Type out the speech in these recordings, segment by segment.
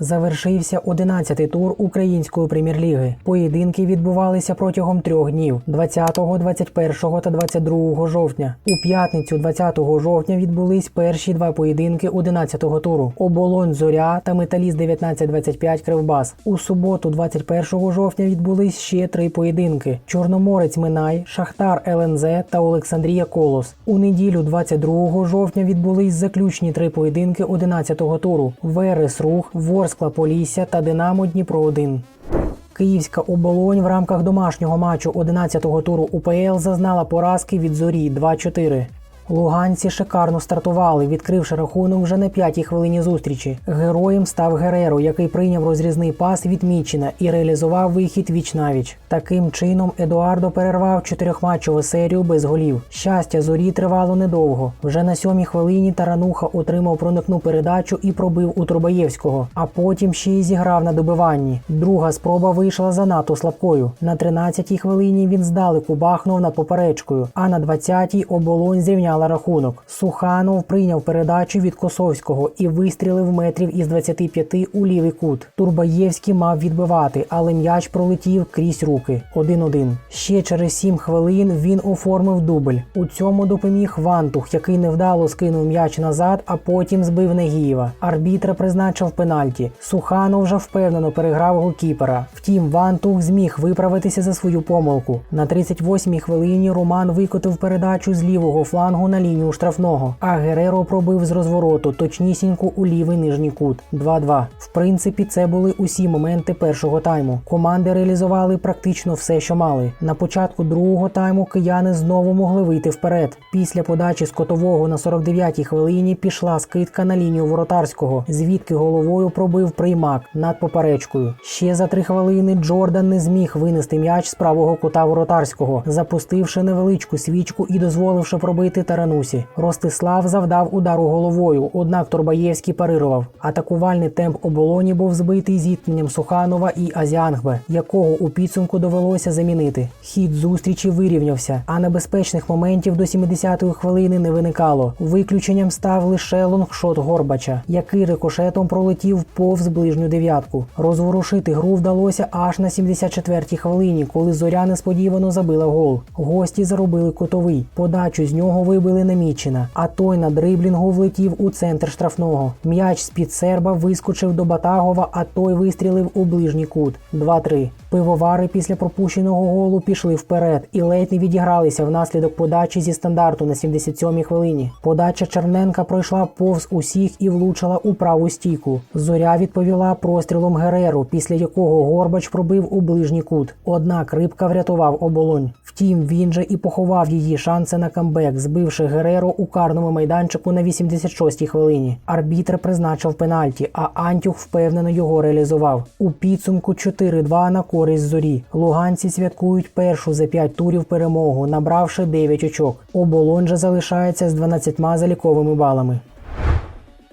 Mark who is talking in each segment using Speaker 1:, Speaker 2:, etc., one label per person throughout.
Speaker 1: Завершився 11-й тур української прем'єр-ліги. Поєдинки відбувалися протягом трьох днів: 20, 21 та 22 жовтня. У п'ятницю, 20 жовтня, відбулись перші два поєдинки 11-го туру: Оболонь Зоря та Металіст 1925 Кривбас. У суботу, 21 жовтня, відбулись ще три поєдинки: Чорноморець Минай, Шахтар ЛНЗ та Олександрія Колос. У неділю, 22 жовтня, відбулись заключні три поєдинки 11-го туру: Верес Рух, Ворскла Полісся та Динамо Дніпро 1 Київська оболонь в рамках домашнього матчу 11-го туру УПЛ зазнала поразки від зорі 2-4. Луганці шикарно стартували, відкривши рахунок вже на п'ятій хвилині зустрічі. Героєм став Гереро, який прийняв розрізний пас від Мічина і реалізував вихід віч навіч. Таким чином Едуардо перервав чотирьохматчеву серію без голів. Щастя, зорі тривало недовго. Вже на сьомій хвилині Тарануха отримав проникну передачу і пробив у Турбаєвського, а потім ще й зіграв на добиванні. Друга спроба вийшла занадто слабкою. На 13-й хвилині він здалеку бахнув над поперечкою, а на 20-й оболонь зрівняла рахунок. Суханов прийняв передачу від Косовського і вистрілив метрів із 25 у лівий кут. Турбаєвський мав відбивати, але м'яч пролетів крізь руки. 1-1. Ще через 7 хвилин він оформив дубль. У цьому допоміг Вантух, який невдало скинув м'яч назад, а потім збив Негієва. Арбітра призначив пенальті. Суханов вже впевнено переграв голкіпера. Втім, Вантух зміг виправитися за свою помилку. На 38-й хвилині Роман викотив передачу з лівого флангу на лінію штрафного, а Гереро пробив з розвороту точнісінько у лівий нижній кут. 2-2. В принципі, це були усі моменти першого тайму. Команди реалізували практично все, що мали. На початку другого тайму кияни знову могли вийти вперед. Після подачі з котового на 49-й хвилині пішла скидка на лінію воротарського, звідки головою пробив приймак над поперечкою. Ще за три хвилини Джордан не зміг винести м'яч з правого кута воротарського, запустивши невеличку свічку і дозволивши пробити таранусі. Ростислав завдав удару головою, однак Турбаєвський парирував. Атакувальний темп оболоні був збитий зіткненням Суханова і Азіангбе, якого у підсумку довелося замінити. Хід зустрічі вирівнявся, а небезпечних моментів до 70-ї хвилини не виникало. Виключенням став лише лонгшот Горбача, який рикошетом пролетів повз ближню дев'ятку. Розворушити гру вдалося аж на 74-й хвилині, коли зоря несподівано забила гол. Гості заробили котовий. Подачу з нього вибили Немічина, а той на дриблінгу влетів у центр штрафного. М'яч з-під серба вискочив до Батагова, а той вистрілив у ближній кут. 2-3. Пивовари після пропущеного голу пішли вперед і ледь не відігралися внаслідок подачі зі стандарту на 77-й хвилині. Подача Черненка пройшла повз усіх і влучила у праву стійку. Зоря відповіла прострілом Гереру, після якого Горбач пробив у ближній кут. Однак рибка врятував оболонь. Втім, він же і поховав її шанси на камбек, збивши Гереро у карному майданчику на 86-й хвилині. Арбітр призначив пенальті, а Антюх впевнено його реалізував. У підсумку 4-2 на користь зорі. Луганці святкують першу за 5 турів перемогу, набравши 9 очок. Оболонь же залишається з 12 заліковими балами.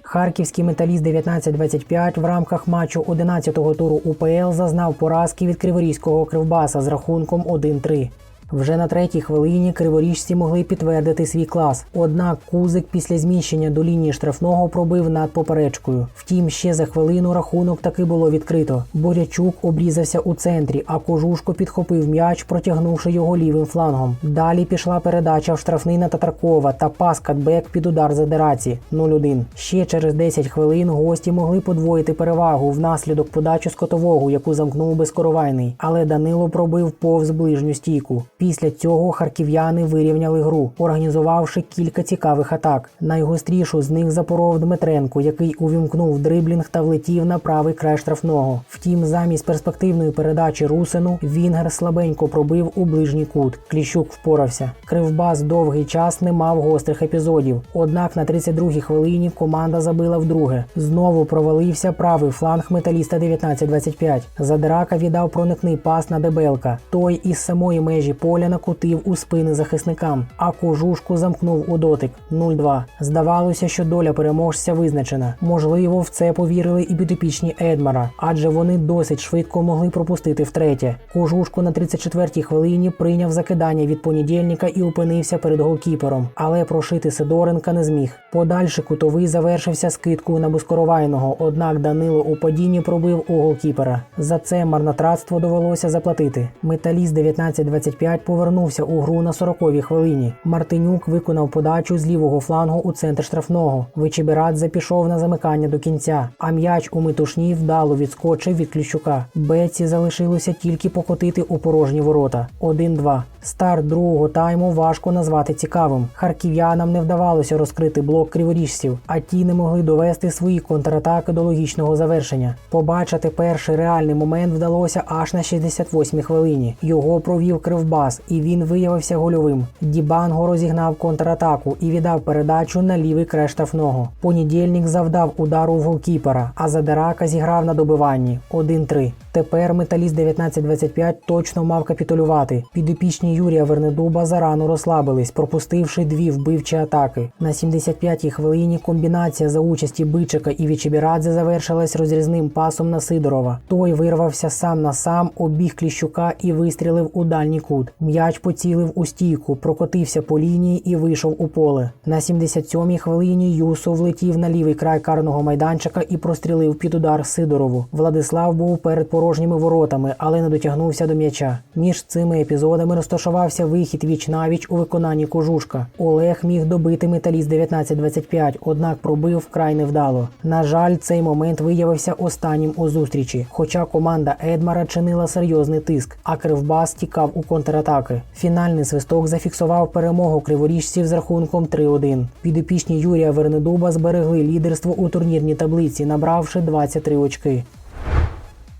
Speaker 1: Харківський металіст 1925 в рамках матчу 11-го туру УПЛ зазнав поразки від Криворізького кривбаса з рахунком 1-3. Вже на третій хвилині криворіжці могли підтвердити свій клас. Однак Кузик після зміщення до лінії штрафного пробив над поперечкою. Втім, ще за хвилину рахунок таки було відкрито. Борячук обрізався у центрі, а кожушко підхопив м'яч, протягнувши його лівим флангом. Далі пішла передача в штрафний на Татаркова та пас катбек під удар задераці 0-1. Ще через 10 хвилин гості могли подвоїти перевагу внаслідок подачі з котового, яку замкнув безкоровайний. Але Данило пробив повз ближню стійку. Після цього харків'яни вирівняли гру, організувавши кілька цікавих атак. Найгострішу з них запоров Дмитренко, який увімкнув дриблінг та влетів на правий край штрафного. Втім, замість перспективної передачі Русину Вінгер слабенько пробив у ближній кут. Кліщук впорався. Кривбас довгий час не мав гострих епізодів. Однак на 32-й хвилині команда забила вдруге. Знову провалився правий фланг металіста 19-25. Задирака віддав проникний пас на Дебелка. Той із самої межі поля накотив у спини захисникам, а кожушку замкнув у дотик 0-2. Здавалося, що доля переможця визначена. Можливо, в це повірили і підопічні Едмара, адже вони досить швидко могли пропустити втретє. Кожушку на 34-й хвилині прийняв закидання від понедільника і опинився перед голкіпером, але прошити Сидоренка не зміг. Подальший кутовий завершився скидкою на безкоровайного, однак Данило у падінні пробив у голкіпера. За це марнотратство довелося заплатити. Металіст 19-25 повернувся у гру на 40-й хвилині. Мартинюк виконав подачу з лівого флангу у центр штрафного. Вичебірадзе пішов на замикання до кінця, а м'яч у метушні вдало відскочив від Кліщука. Беці залишилося тільки покотити у порожні ворота. 1-2. Старт другого тайму важко назвати цікавим. Харків'янам не вдавалося розкрити блок криворіжців, а ті не могли довести свої контратаки до логічного завершення. Побачити перший реальний момент вдалося аж на 68-й хвилині. Його провів кривбас, і він виявився гольовим. Дібанго розігнав контратаку і віддав передачу на лівий край штрафного. Понедільник завдав удару в голкіпера, а Задирака зіграв на добиванні 1-3. Тепер металіст 19-25 точно мав капітулювати. Підопічні Юрія Вернедуба зарано розслабились, пропустивши дві вбивчі атаки. На 75-й хвилині комбінація за участі Бичика і Вічебірадзе завершилась розрізним пасом на Сидорова. Той вирвався сам на сам, обіг Кліщука і вистрілив у дальній кут. М'яч поцілив у стійку, прокотився по лінії і вийшов у поле. На 77-й хвилині Юсов влетів на лівий край карного майданчика і прострілив під удар Сидорову. Владислав був перед порожніми воротами, але не дотягнувся до м'яча. Між цими епізодами розташувався вихід віч навіч у виконанні кожушка. Олег міг добити металіст 19-25, однак пробив вкрай невдало. На жаль, цей момент виявився останнім у зустрічі. Хоча команда Едмара чинила серйозний тиск, а Кривбас тікав у контратаки. Фінальний свисток зафіксував перемогу криворіжців з рахунком 3-1. Підопічні Юрія Вернедуба зберегли лідерство у турнірній таблиці, набравши 23 очки.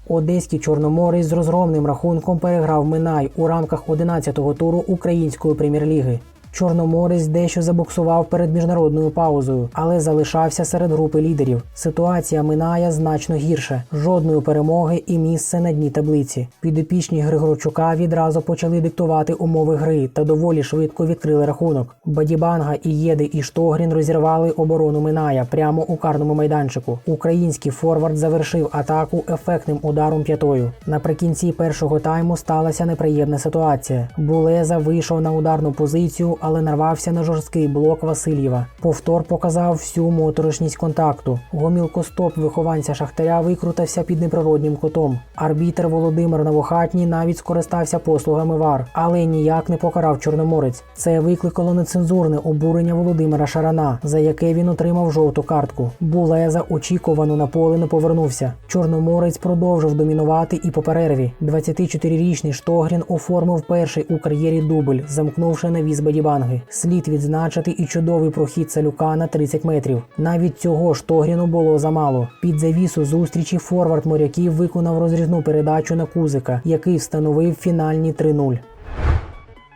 Speaker 1: Одеський Чорноморець з розгромним рахунком переграв Минай у рамках 11-го туру Української прем'єр-ліги. Чорноморець дещо забуксував перед міжнародною паузою, але залишався серед групи лідерів. Ситуація минає значно гірше, жодної перемоги і місце на дні таблиці. Підопічні Григорчука відразу почали диктувати умови гри та доволі швидко відкрили рахунок. Бадібанга і Єди і Штогрін розірвали оборону Миная прямо у карному майданчику. Український форвард завершив атаку ефектним ударом п'ятою. Наприкінці першого тайму сталася неприємна ситуація. Булеза вийшов на ударну позицію, але нарвався на жорсткий блок Васильєва. Повтор показав всю моторошність контакту. Гомілкостоп вихованця Шахтаря викрутався під неприроднім кутом. Арбітер Володимир Новохатній навіть скористався послугами ВАР, але ніяк не покарав Чорноморець. Це викликало нецензурне обурення Володимира Шарана, за яке він отримав жовту картку. Булеза очікувано на поле не повернувся. Чорноморець продовжив домінувати і по перерві. 24-річний Штогрін оформив перший у кар'єрі дубль, замкнувши навіс Бадібанги. Слід відзначити і чудовий прохід Салюка на 30 метрів. Навіть цього Штогріну було замало. Під завісу зустрічі форвард моряків виконав розрізну передачу на Кузика, який встановив фінальні 3-0.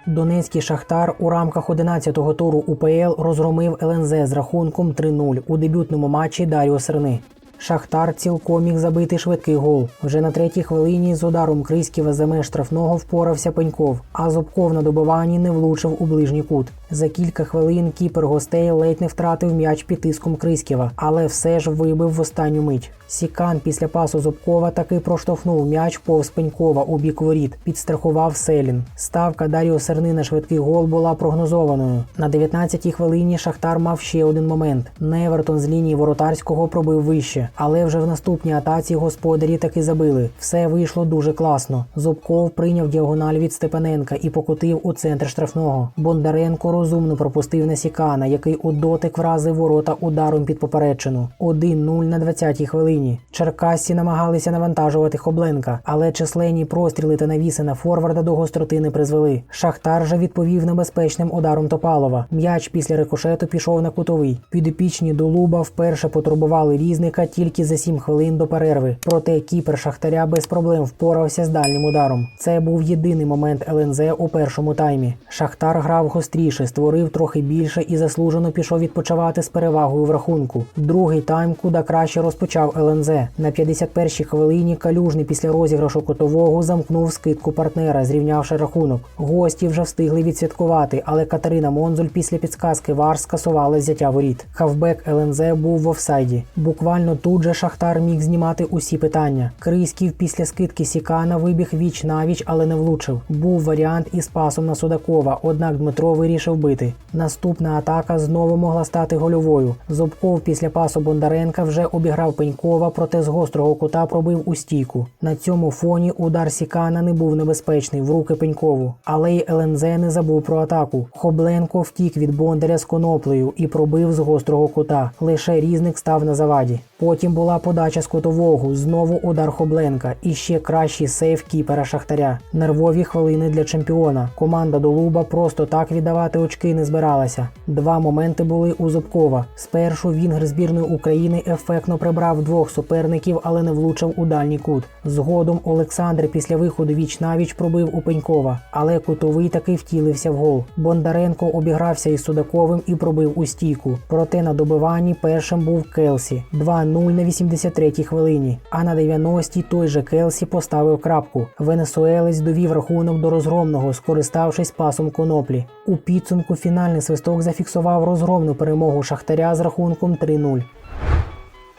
Speaker 1: Донецький шахтар у рамках 11-го туру УПЛ розгромив ЛНЗ з рахунком 3-0 у дебютному матчі Даріо Серни. Шахтар цілком міг забити швидкий гол. Вже на третій хвилині з ударом Криськіва за меж штрафного впорався Пеньков, а Зубков на добиванні не влучив у ближній кут. За кілька хвилин кіпер гостей ледь не втратив м'яч під тиском Криськіва, але все ж вибив в останню мить. Сікан після пасу Зубкова таки проштовхнув м'яч повз Пенькова у бік воріт, підстрахував Селін. Ставка Даріо Серни на швидкий гол була прогнозованою. На 19-й хвилині Шахтар мав ще один момент. Невертон з лінії воротарського пробив вище, але вже в наступній атаці господарі таки забили. Все вийшло дуже класно. Зубков прийняв діагональ від Степаненка і покотив у центр штрафного. Бондаренко розумно пропустив на Сікана, який у дотик вразив ворота ударом під поперечину. 1-0 на 20-й хвилині. Черкасці намагалися навантажувати Хобленка, але численні простріли та навіси на форварда до гостроти не призвели. Шахтар же відповів небезпечним ударом Топалова. М'яч після рикошету пішов на кутовий. Підопічні Дулуба вперше потурбували різника тільки за 7 хвилин до перерви. Проте кіпер Шахтаря без проблем впорався з дальнім ударом. Це був єдиний момент ЛНЗ у першому таймі. Шахтар грав гостріше, створив трохи більше і заслужено пішов відпочивати з перевагою в рахунку. Другий тайм куди краще розпочав ЛНЗ. На 51-й хвилині калюжний після розіграшу котового замкнув скидку партнера, зрівнявши рахунок. Гості вже встигли відсвяткувати, але Катерина Монзуль після підсказки Вар скасувала взяття воріт. Хавбек ЛНЗ був в офсайді. Буквально тут же Шахтар міг знімати усі питання. Крисків після скидки Сікана вибіг віч навіч, але не влучив. Був варіант із пасом на Судакова, однак Дмитро вирішив бити. Наступна атака знову могла стати гольовою. Зубков після пасу Бондаренка вже обіграв Пенькова, проте з гострого кута пробив у стійку. На цьому фоні удар Сікана не був небезпечний в руки Пенькову. Але й ЛНЗ не забув про атаку. Хобленко втік від Бондаря з коноплею і пробив з гострого кута. Лише різник став на заваді. Потім була подача з кутового, знову удар Хобленка і ще кращий сейф кіпера Шахтаря. Нервові хвилини для чемпіона. Команда Долуба просто так віддавати очки не збиралася. Два моменти були у Зубкова. Спершу вінгер збірної України ефектно прибрав двох суперників, але не влучив у дальній кут. Згодом Олександр після виходу віч навіч пробив у Пенькова, але кутовий таки втілився в гол. Бондаренко обігрався із Судаковим і пробив у стійку. Проте на добиванні першим був Келсі 2-0 на 83-й хвилині. А на 90-й той же Келсі поставив крапку. Венесуелець довів рахунок до розгромного, скориставшись пасом коноплі. У підсумку фінальний свисток зафіксував розгромну перемогу Шахтаря з рахунком 3-0.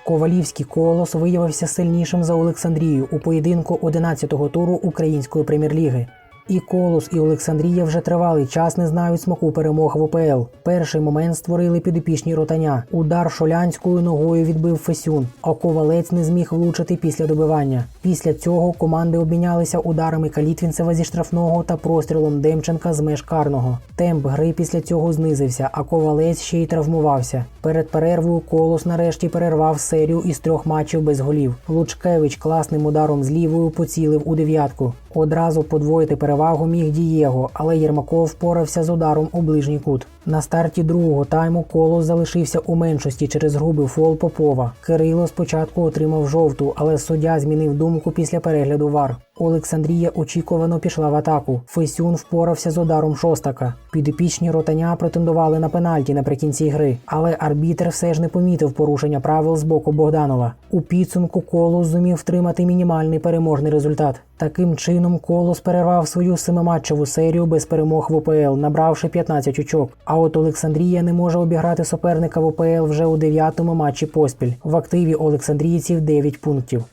Speaker 1: Ковалівський колос виявився сильнішим за Олександрію у поєдинку 11-го туру української прем'єр-ліги. І Колос, і Олександрія вже тривалий час не знають смаку перемог в ОПЛ. Перший момент створили підопічні ротаня. Удар шолянською ногою відбив Фесюн, а ковалець не зміг влучити після добивання. Після цього команди обмінялися ударами Калітвінцева зі штрафного та прострілом Демченка з меж карного. Темп гри після цього знизився, а ковалець ще й травмувався. Перед перервою Колос нарешті перервав серію із трьох матчів без голів. Лучкевич класним ударом з лівою поцілив у дев'ятку. Одразу подвоїти перевагу міг Дієго, але Єрмаков впорався з ударом у ближній кут. На старті другого тайму Колос залишився у меншості через грубий фол Попова. Кирило спочатку отримав жовту, але суддя змінив думку після перегляду вар. Олександрія очікувано пішла в атаку. Фесюн впорався з ударом шостака. Підопічні ротаня претендували на пенальті наприкінці гри, але арбітр все ж не помітив порушення правил з боку Богданова. У підсумку Колос зумів втримати мінімальний переможний результат. Таким чином, Колос перервав свою семиматчеву серію без перемог в УПЛ, набравши 15 очок. А от Олександрія не може обіграти суперника в УПЛ вже у дев'ятому матчі поспіль. В активі Олександрійців 9 пунктів.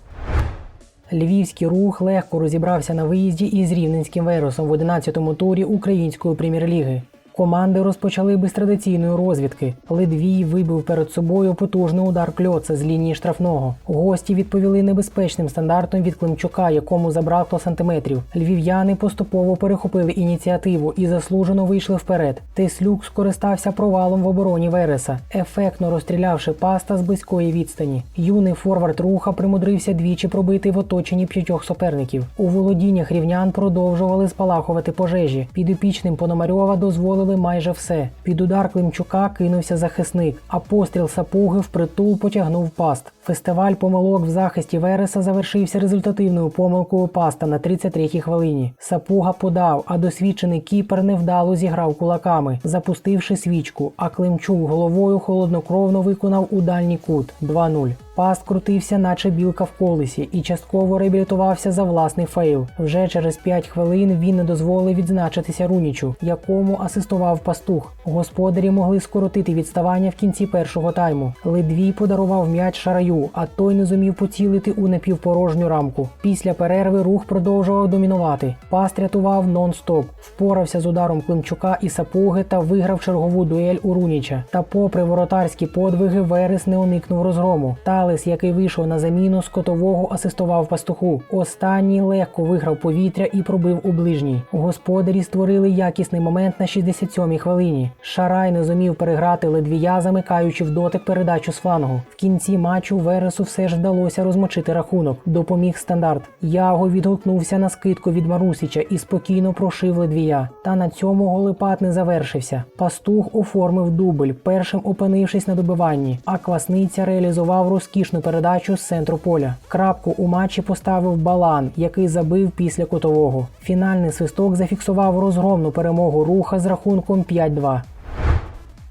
Speaker 1: Львівський рух легко розібрався на виїзді із рівненським вересом в 11-му турі української прем'єр-ліги. Команди розпочали без традиційної розвідки. Ледвій вибив перед собою потужний удар кльоца з лінії штрафного. Гості відповіли небезпечним стандартом від Климчука, якому забракло сантиметрів. Львів'яни поступово перехопили ініціативу і заслужено вийшли вперед. Теслюк скористався провалом в обороні Вереса, ефектно розстрілявши паста з близької відстані. Юний форвард руха примудрився двічі пробити в оточенні п'ятьох суперників. У володіннях рівнян продовжували спалахувати пожежі. Підопічним Пономарьова дозволили майже все. Під удар Климчука кинувся захисник, а постріл сапуги впритул потягнув паст. Фестиваль помилок в захисті Вереса завершився результативною помилкою паста на 33-й хвилині. Сапуга подав, а досвідчений кіпер невдало зіграв кулаками, запустивши свічку. А Климчук головою холоднокровно виконав у дальній кут 2-0. Паст крутився, наче білка в колесі, і частково реабілітувався за власний фейл. Вже через 5 хвилин він не дозволив відзначитися Рунічу, якому асистував пастух. Господарі могли скоротити відставання в кінці першого тайму. Ледвій подарував м'яч шараю, а той не зумів поцілити у напівпорожню рамку. Після перерви рух продовжував домінувати. Паст рятував нон-стоп, впорався з ударом Климчука і сапуги та виграв чергову дуель у Руніча. Та, попри воротарські подвиги, Верес не уникнув розгрому. Талес, який вийшов на заміну, з котового асистував пастуху. Останній легко виграв повітря і пробив у ближній. Господарі створили якісний момент на 67-й хвилині. Шарай не зумів переграти ледвія, замикаючи в дотик передачу з флангу. В кінці матчу Вересу все ж вдалося розмочити рахунок. Допоміг стандарт. Яго відгукнувся на скидку від Марусіча і спокійно прошив ледвія. Та на цьому голипад не завершився. Пастух оформив дубль, першим опинившись на добиванні, а квасниця реалізував розкішну передачу з центру поля. Крапку у матчі поставив Балан, який забив після кутового. Фінальний свисток зафіксував розгромну перемогу руха з рахунком 5-2.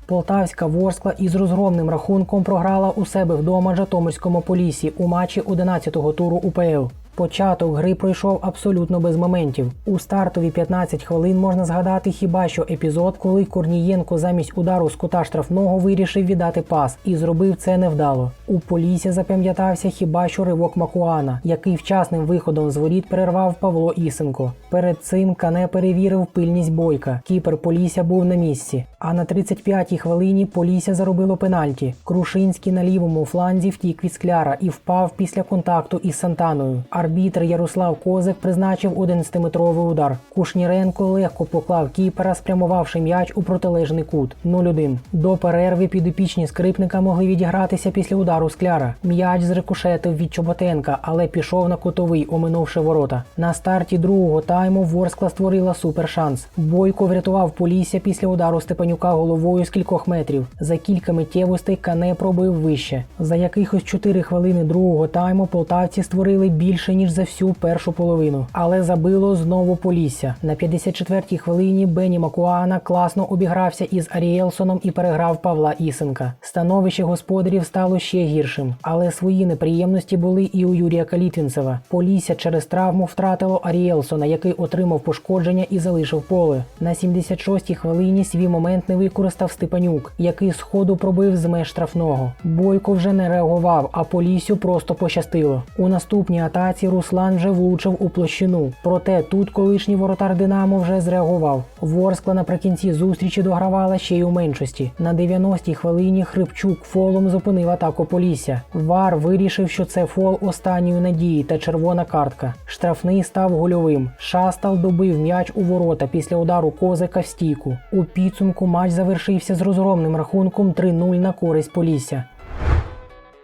Speaker 1: Полтавська Ворскла із розгромним рахунком програла у себе вдома Житомирському Полісі у матчі 11-го туру УПЛ. Початок гри пройшов абсолютно без моментів. У стартові 15 хвилин можна згадати хіба що епізод, коли Корнієнко замість удару з кута штрафного вирішив віддати пас і зробив це невдало. У Полісі запам'ятався хіба що ривок Макуана, який вчасним виходом з воріт перервав Павло Ісенко. Перед цим Кане перевірив пильність бойка. Кіпер Полісся був на місці. А на 35-й хвилині Полісся заробило пенальті. Крушинський на лівому фланзі втік від скляра і впав після контакту із Сантаною. Арбітр Ярослав Козик призначив 11-метровий удар. Кушніренко легко поклав кіпера, спрямувавши м'яч у протилежний кут 0-1. До перерви підопічні скрипника могли відігратися після удару скляра. М'яч зрикошетив від Чоботенка, але пішов на кутовий, оминувши ворота. На старті другого тайму Ворскла створила супершанс. Бойко врятував Полісся після удару Степанюка головою з кількох метрів. За кілька миттєвостей Кане пробив вище. За якихось 4 хвилини другого тайму полтавці створили більше ніж за всю першу половину, але забило знову Полісся. На 54-й хвилині Бені Макуана класно обігрався із Аріелсоном і переграв Павла Ісенка. Становище господарів стало ще гіршим, але свої неприємності були і у Юрія Калітвінцева. Полісся через травму втратило Аріелсона, який отримав пошкодження і залишив поле. На 76-й хвилині свій момент не використав Степанюк, який сходу пробив з меж штрафного. Бойко вже не реагував, а Поліссю просто пощастило. У наступній атаці Руслан вже влучив у площину. Проте тут колишній воротар Динамо вже зреагував. Ворскла наприкінці зустрічі догравала ще й у меншості. На 90-й хвилині Хрипчук фолом зупинив атаку Полісся. Вар вирішив, що це фол останньої надії та червона картка. Штрафний став гольовим. Шастал добив м'яч у ворота після удару козика в стійку. У підсумку матч завершився з розгромним рахунком 3-0 на користь Полісся.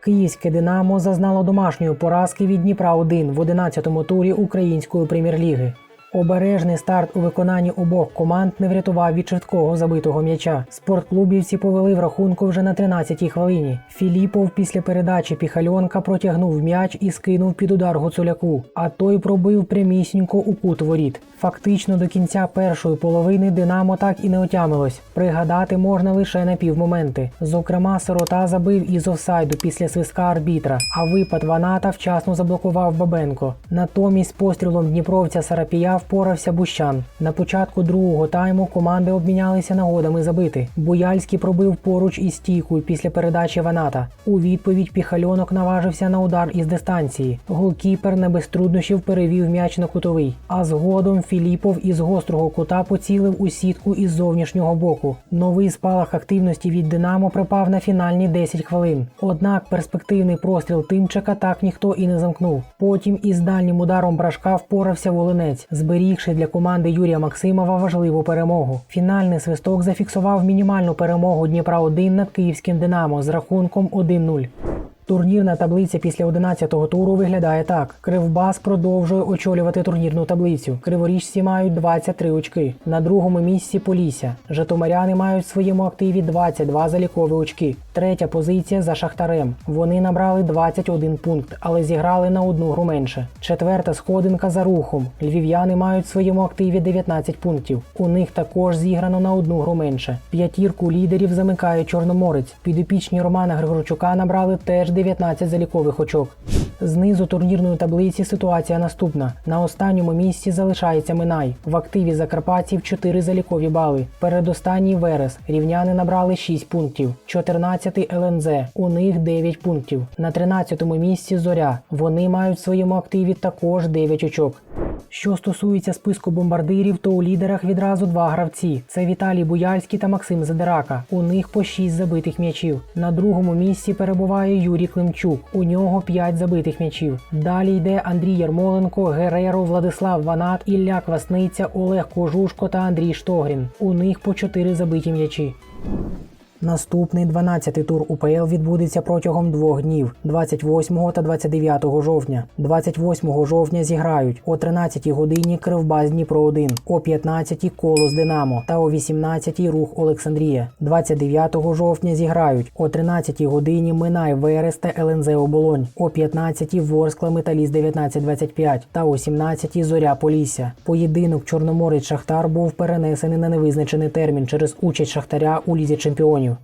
Speaker 1: Київське Динамо зазнало домашньої поразки від Дніпра 1 в 11-му турі української прем'єр-ліги. Обережний старт у виконанні обох команд не врятував від швидкого забитого м'яча. Спортклубівці повели в рахунку вже на 13-й хвилині. Філіпов після передачі Піхальонка протягнув м'яч і скинув під удар Гуцуляку, а той пробив прямісінько у кут воріт. Фактично до кінця першої половини Динамо так і не отямилось. Пригадати можна лише на півмоменти. Зокрема, сирота забив із офсайду після свистка арбітра, а випад Ваната вчасно заблокував Бабенко. Натомість пострілом Дніпровця Сарапія впорався Бущан. На початку другого тайму команди обмінялися нагодами забити. Буяльський пробив поруч із стійкою після передачі Ваната. У відповідь Піхальонок наважився на удар із дистанції. Голкіпер не без труднощів перевів м'яч на кутовий. А згодом Філіпов із гострого кута поцілив у сітку із зовнішнього боку. Новий спалах активності від Динамо припав на фінальні 10 хвилин. Однак перспективний простріл Тимчика так ніхто і не замкнув. Потім із дальнім ударом брашка впорався Волинець, зберігши для команди Юрія Максимова важливу перемогу. Фінальний свисток зафіксував мінімальну перемогу Дніпра 1 над київським Динамо з рахунком 1-0. Турнірна таблиця після 11-го туру виглядає так: Кривбас продовжує очолювати турнірну таблицю. Криворіжці мають 23 очки. На другому місці Полісся. Житомиряни мають в своєму активі 22 залікові очки. Третя позиція за Шахтарем. Вони набрали 21 пункт, але зіграли на одну гру менше. Четверта сходинка за рухом. Львів'яни мають в своєму активі 19 пунктів. У них також зіграно на одну гру менше. П'ятірку лідерів замикає Чорноморець. Підопічні Романа Григорчука набрали теж 19 залікових очок. Знизу турнірної таблиці ситуація наступна: на останньому місці залишається Минай. В активі закарпатців 4 залікові бали. Передостанній Верес. Рівняни набрали 6 пунктів. 14-й ЛНЗ. У них 9 пунктів. На 13-му місці Зоря. Вони мають в своєму активі також 9 очок. Що стосується списку бомбардирів, то у лідерах відразу два гравці: це Віталій Буяльський та Максим Задирака. У них по 6 забитих м'ячів. На другому місці перебуває Юрій Климчук. У нього 5 забитих м'ячів. Далі йде Андрій Ярмоленко, Гереро, Владислав Ванат, Ілля Квасниця, Олег Кожушко та Андрій Штогрін. У них по 4 забиті м'ячі. Наступний 12-й тур УПЛ відбудеться протягом двох днів 28 та 29 жовтня. 28 жовтня зіграють о 13 годині Кривбас Дніпро 1, о 15 Колос Динамо та о 18 Рух Олександрія. 29 жовтня зіграють о 13 годині Минай Верес та ЛНЗ Оболонь, о 15 Ворскла Металіст 1925 та о 17 Зоря Полісся. Поєдинок Чорноморець Шахтар був перенесений на невизначений термін через участь Шахтаря у лізі чемпіонів.